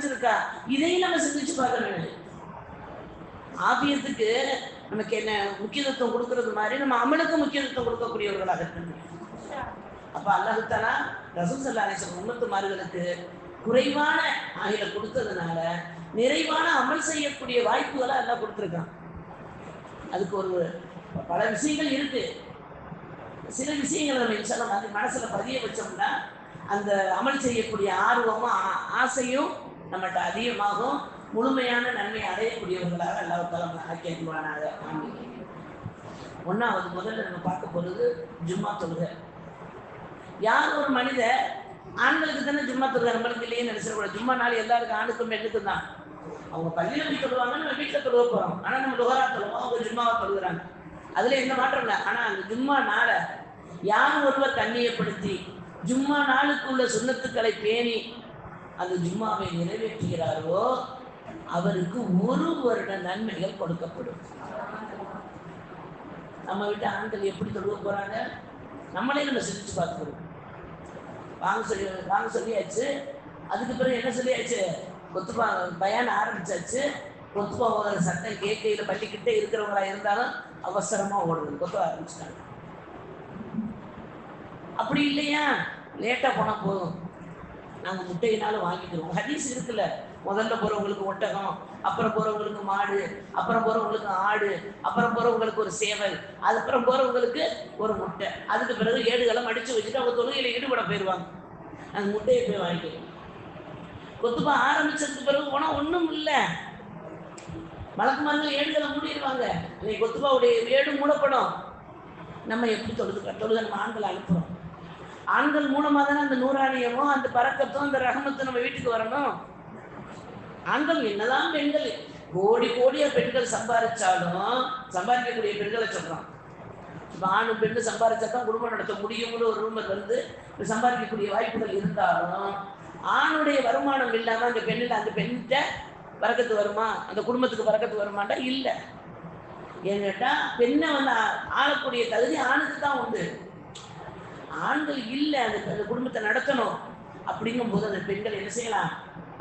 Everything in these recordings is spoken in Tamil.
அமைஞ்சிருக்கா இதையும் நம்ம சிந்திச்சு பார்க்கணும். ஆபியத்துக்கு நமக்கு என்ன முக்கியத்துவம் கொடுக்கறது மாதிரி நம்ம அமலுக்கு முக்கியத்துவம் கொடுக்கக்கூடியவர்களாக இருக்கணும் அப்ப அல்லாஹுத்தானா தாலா ரசூல் சல்லா அலிஸ்லாம் உம்மத்துமார்களுக்கு குறைவான ஆயில கொடுத்ததுனால நிறைவான அமல் செய்யக்கூடிய வாய்ப்புகளை எல்லாம் கொடுத்துருக்கான். அதுக்கு ஒரு பல விஷயங்கள் இருக்கு. சில விஷயங்களை நம்ம இன்ஷால்லாம் வந்து மனசுல பதிய வச்சோம்னா அந்த அமல் செய்யக்கூடிய ஆர்வமும் ஆ- ஆசையும் நம்மகிட்ட அதிகமாகும் முழுமையான நன்மை அடையக்கூடியவர்களாக அல்லாஹ் ஆக்கியவானாக ஆமீன். ஒன்றாவது முதல்ல நம்ம பார்க்க போகிறது ஜும்மா தொழுகை. யார் ஒரு மனிதர் ஆண்களுக்கு தானே ஜும்மா தொழுகை நம்மளுக்கு இல்லையே நினைச்சிடக்கூடாது ஜும்மா நாள் எல்லாருக்கும் ஆணுக்கும் பெண்ணுக்கும் தான். அவங்க பள்ளியில் போய் தொழுவாங்க நம்ம வீட்டில் தொழுவ போகிறோம் ஆனால் நம்ம லுகரா தொழுவோம் அவங்க ஜும்மாவை தொழுகிறாங்க. அதில் எந்த மாற்றம் இல்லை. ஆனால் அந்த ஜும்மா நாளை யார் ஒருவர் கண்ணியப்படுத்தி ஜும்மா நாளுக்கு உள்ள சுண்ணத்துக்களை பேணி அந்த ஜும்மாவை நிறைவேற்றுகிறாரோ அவருக்கு ஒரு வருட நன்மைகள் கொடுக்கப்படும். நம்ம வீட்டு ஆண்கள் எப்படி தொழுவ போறாங்க? நம்மளே நம்ம சிந்திச்சு பார்த்துக்கிறோம் வாங்க சொல்லி வாங்க சொல்லியாச்சு. அதுக்கு பிறகு என்ன சொல்லியாச்சு? கொத்துப்பா பயான் ஆரம்பிச்சாச்சு. கொத்துப்பா ஓடுற சட்டம் கேட்கையில் பள்ளிக்கிட்டே இருக்கிறவங்களா இருந்தாலும் அவசரமா ஓடுறது கொத்த ஆரம்பிச்சிட்டாங்க. அப்படி இல்லையா? லேட்டா போனா போதும். நாங்க முட்டையினாலும் வாங்கிக்கிறோம். ஹதீஸ் இருக்குல்ல முதல்ல போறவங்களுக்கு ஒட்டகம் அப்புறம் போறவங்களுக்கு மாடு அப்புறம் போறவங்களுக்கு ஆடு அப்புறம் போறவங்களுக்கு ஒரு சேவல் அதுக்கப்புறம் போறவங்களுக்கு ஒரு முட்டை. அதுக்கு பிறகு ஏடுகளை மடிச்சு வச்சுட்டு அவங்க தொழுகையில ஈடுபட போயிடுவாங்க அந்த முட்டையை போய் வாங்கிக்கிறோம். கொத்துப்பா ஆரம்பிச்சதுக்கு பிறகு போனா ஒண்ணும் இல்லை. மலக்குமார்கள் ஏடுகளை மூடிடுவாங்க. இன்னைக்கு கொத்துப்பாவுடைய ஏடு மூடப்படும். நம்ம எப்படி தொழுது தொழுது நம்ம ஆண்களை அனுப்புறோம். ஆண்கள் மூலமா தானே அந்த நூறாணியமும் அந்த பறக்கத்தும் அந்த ரகமத்தோ நம்ம வீட்டுக்கு வரணும். ஆண்கள் என்னதான் பெண்கள் கோடி கோடியா பெண்கள் சம்பாதிச்சாலும் சம்பாதிக்கக்கூடிய பெண்களை சொல்றோம் இப்போ ஆணும் பெண்ணு சம்பாதிச்சா தான் குடும்பம் நடத்த முடியும்னு ஒரு ரூமர் வந்து சம்பாதிக்கக்கூடிய வாய்ப்புகள் இருந்தாலும் ஆணுடைய வருமானம் இல்லாம அந்த பெண்ணில் அந்த பெண்கிட்ட வரக்கத்து வருமா? அந்த குடும்பத்துக்கு வரக்கத்து வருமாட்டா இல்லை. ஏன்னு கேட்டால் பெண்ணை வந்து ஆ- ஆளக்கூடிய தகுதி ஆணுக்கு தான் உண்டு. ஆண்கள் இல்லை அந்த அந்த குடும்பத்தை நடத்தணும். அப்படிங்கும்போது அந்த பெண்கள் என்ன செய்யலாம்?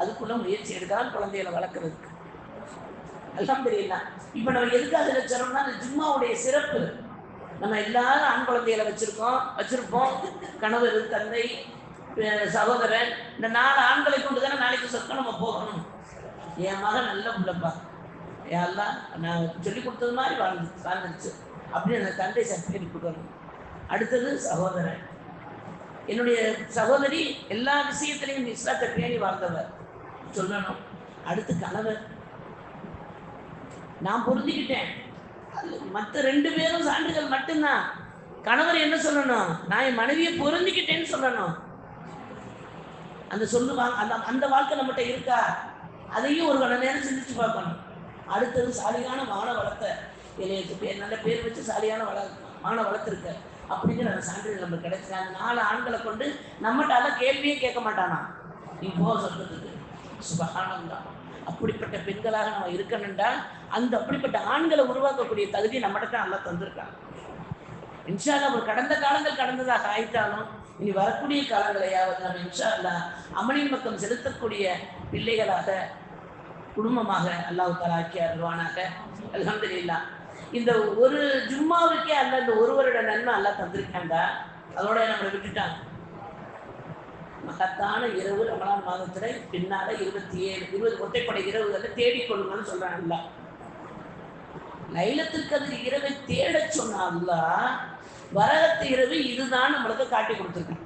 அதுக்குள்ள முயற்சி எடுக்கலாம் குழந்தைகளை வளர்க்கறதுக்கு. எல்லாம் தெரியலாம் இப்போ நம்ம எதுக்காக வச்சிரோம்னா அந்த ஜும்மாவுடைய சிறப்பு. நம்ம எல்லாரும் ஆண் குழந்தைகளை வச்சிருக்கோம் வச்சிருப்போம். கணவர் தந்தை சகோதரன் இந்த நாலு ஆண்களை கொண்டு தானே நாளைக்கு சொற்க நம்ம போகணும். என் மகன் நல்ல உள்ளப்பா யாரெல்லாம் நான் சொல்லி கொடுத்தது மாதிரி வாழ்ந்து வாழ்ந்துருச்சு. அப்படின்னு அந்த தந்தை சர்டிஃபிகேட் கொடுக்கணும். அடுத்தது சகோதரன். என்னுடைய சகோதரி எல்லா விஷயத்திலையும் இந்த இஸ்லாத்தை பேணி வாழ்ந்தவர். சொல்லணும். அடுத்து கணவர். நான் பொருந்திக்கிட்டேன் மற்ற ரெண்டு பேரும் சான்றுகள் மட்டும்தான். கணவர் என்ன சொல்லணும்? நான் என் மனைவியை பொருந்திக்கிட்டேன்னு சொல்லணும். அந்த சொல்லுவாங்க அந்த அந்த வாழ்க்கை நம்மகிட்ட இருக்கா? அதையும் ஒரு கண நேரம் சிந்திச்சு பார்க்கணும். அடுத்தது சாலியான மான வளர்த்த எனக்கு பேர் நல்ல பேர் வச்சு சாலியான வள மகனை வளர்த்துருக்க அப்படிங்கிற அந்த சான்றிதழ் நமக்கு கிடைச்சது அந்த நாலு ஆண்களை கொண்டு நம்மகிட்ட கேள்வியே கேட்க மாட்டானா? நீ போக சொல்றதுக்கு சுபகானந்தா. அப்படிப்பட்ட பெண்களாக நம்ம இருக்கணும்டா. அந்த அப்படிப்பட்ட ஆண்களை உருவாக்கக்கூடிய தகுதி நம்மகிட்ட தான் நல்லா தந்திருக்காங்க இன்ஷா ஒரு கடந்த காலங்கள் கடந்ததாக ஆயிட்டாலும் இனி வரக்கூடிய காலங்களையாவது நம்ம இன்ஷா அல்லாஹ் பக்கம் செலுத்தக்கூடிய பிள்ளைகளாக குடும்பமாக அல்லாஹ் தாலா ஆக்கி அலமதுல்லா இந்த ஒரு ஜும்மாவுக்கே அல்ல இந்த ஒரு வருட நன்மை அல்ல தந்திருக்காங்க. அதோட நம்மளை விட்டுட்டாங்க. மகத்தான இரவு ரமலான் மாதத்துல பின்னால இருபத்தி ஏழு இருபது ஒற்றைப்படை இரவுகளை தேடிக்கொள்ளுங்கன்னு சொல்றாங்கல்ல அல்லாஹ். லைலத்திற்கு அது இரவை தேட சொன்னால வரகத்து இரவு இதுதான் நம்மளுக்கு காட்டி கொடுத்துருக்கேன்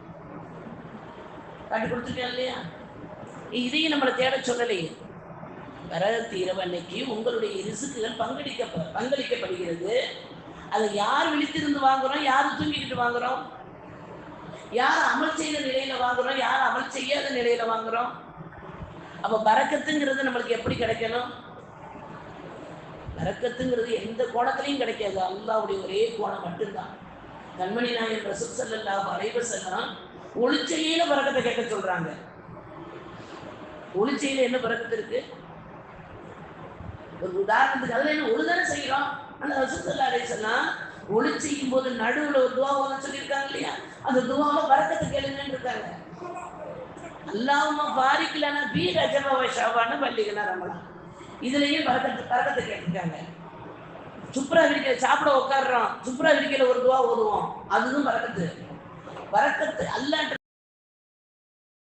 காட்டி கொடுத்துருக்கேன் இல்லையா? இதையும் நம்மளை தேட சொல்லலையே. வரகத்து இரவு அன்னைக்கு உங்களுடைய ரிசுக்குகள் பங்களிக்க பங்களிக்கப்படுகிறது. அதை யார் விழித்திருந்து வாங்குறோம்? யார் தூங்கிக்கிட்டு வாங்குறோம்? யார் அமல் செய்த நிலையில வாங்குறோம்? யார் அமல் செய்யாத நிலையில வாங்குறோம்? அப்ப பறக்கத்துங்கிறது நம்மளுக்கு எப்படி கிடைக்கணும்? பறக்கத்துங்கிறது எந்த கோணத்திலையும் கிடைக்காது. அல்லாவுடைய ஒரே கோணம் மட்டும்தான். கண்மணி நாயன் ரசூல் செல்லா வரைவு செல்லாம் ஒளிச்சையில பறக்கத்தை கேட்க சொல்றாங்க. ஒளிச்சையில என்ன பறக்கத்து இருக்கு? ஒரு உதாரணத்துக்கு அதுல என்ன ஒழுதானே செய்கிறோம்? ஆனா ரசூல் ஸல்லல்லாஹு ஒளி செய்யும் போது நடுவுல ஒரு துவா ஓத சொல்லியிருக்காங்க இல்லையா? அந்த துவாவை வரக்கத்தை கேளுங்கன்னு இருக்காங்க. அல்லாம பாரிக்கலனா பி ரஜபவ ஷவான்னு பள்ளிகளை ரமலாம் இதுலயும் பறக்கத்து பறக்கத்தை கேட்டிருக்காங்க. சுப்ரா விரிக்கை சாப்பிட உட்காடுறோம் சுப்ரா விரிக்கையில ஒரு துவா ஓதுவோம். அதுவும் பறக்கத்து பறக்கத்து அல்லான்ற